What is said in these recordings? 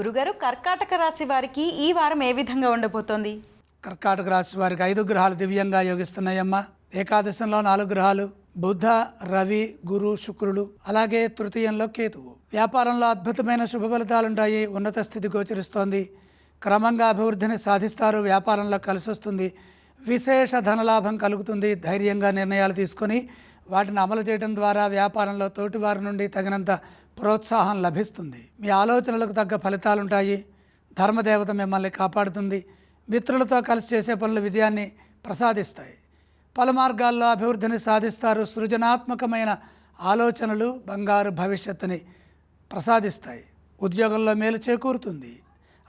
గురుగారు కర్కాటక రాశి వారికి ఈ వారం ఏ విధంగా ఉండబోతోంది? కర్కాటక రాశి వారికి ఐదు గ్రహాలు దివ్యంగా యోగిస్తున్నాయమ్మా. ఏకాదశంలో నాలుగు గ్రహాలు బుధ రవి గురు శుక్రులు అలాగే తృతీయంలో కేతువు. వ్యాపారంలో అద్భుతమైన శుభ ఫలితాలుంటాయి ఉన్నత స్థితి గోచరిస్తోంది. క్రమంగా అభివృద్ధిని సాధిస్తారు వ్యాపారంలో కలిసి వస్తుంది విశేష ధనలాభం కలుగుతుంది ధైర్యంగా నిర్ణయాలు తీసుకొని వాటిని అమలు చేయడం ద్వారా వ్యాపారంలో తోటివారి నుండి తగినంత ప్రోత్సాహం లభిస్తుంది. మీ ఆలోచనలకు తగ్గ ఫలితాలుంటాయి. ధర్మదేవత మిమ్మల్ని కాపాడుతుంది. మిత్రులతో కలిసి చేసే పనులు విజయాన్ని ప్రసాదిస్తాయి. పలు మార్గాల్లో అభివృద్ధిని సాధిస్తారు. సృజనాత్మకమైన ఆలోచనలు బంగారు భవిష్యత్తుని ప్రసాదిస్తాయి. ఉద్యోగంలో మేలు చేకూరుతుంది.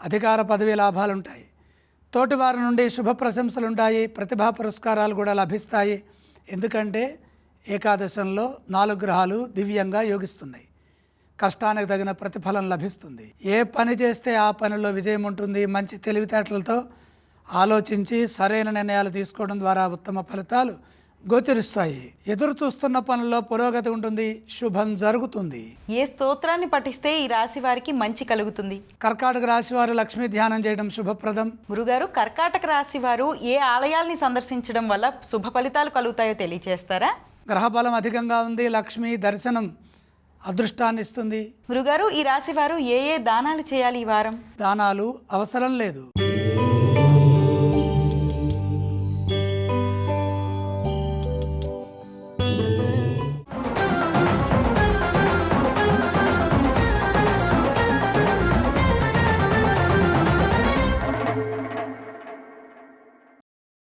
అధికార పదవి లాభాలుంటాయి. తోటివారి నుండి శుభ ప్రశంసలుంటాయి ప్రతిభా పురస్కారాలు కూడా లభిస్తాయి. ఎందుకంటే ఏకాదశంలో నాలుగు గ్రహాలు దివ్యంగా యోగిస్తున్నాయి. కష్టానికి తగిన ప్రతిఫలం లభిస్తుంది. ఏ పని చేస్తే ఆ పనిలో విజయం ఉంటుంది మంచి తెలివితేటలతో ఆలోచించి సరైన నిర్ణయాలు తీసుకోవడం ద్వారా ఉత్తమ ఫలితాలు గోచరిస్తాయి. ఎదురు చూస్తున్న పనుల్లో పురోగతి ఉంటుంది శుభం జరుగుతుంది. ఏ స్తోత్రాన్ని పఠిస్తే ఈ రాశి వారికి మంచి కలుగుతుంది? కర్కాటక రాశి వారు లక్ష్మీ ధ్యానం చేయడం శుభప్రదం. గురుగారు కర్కాటక రాశి వారు ఏ ఆలయాల్ని సందర్శించడం వల్ల శుభ ఫలితాలు కలుగుతాయో తెలియజేస్తారా గ్రహబలం అధికంగా ఉంది లక్ష్మి దర్శనం అదృష్టాన్ని ఇస్తుంది. గురుగారు ఈ రాశి వారు ఏ ఏ దానాలు చేయాలి ఈ వారం? దానాలు అవసరం లేదు.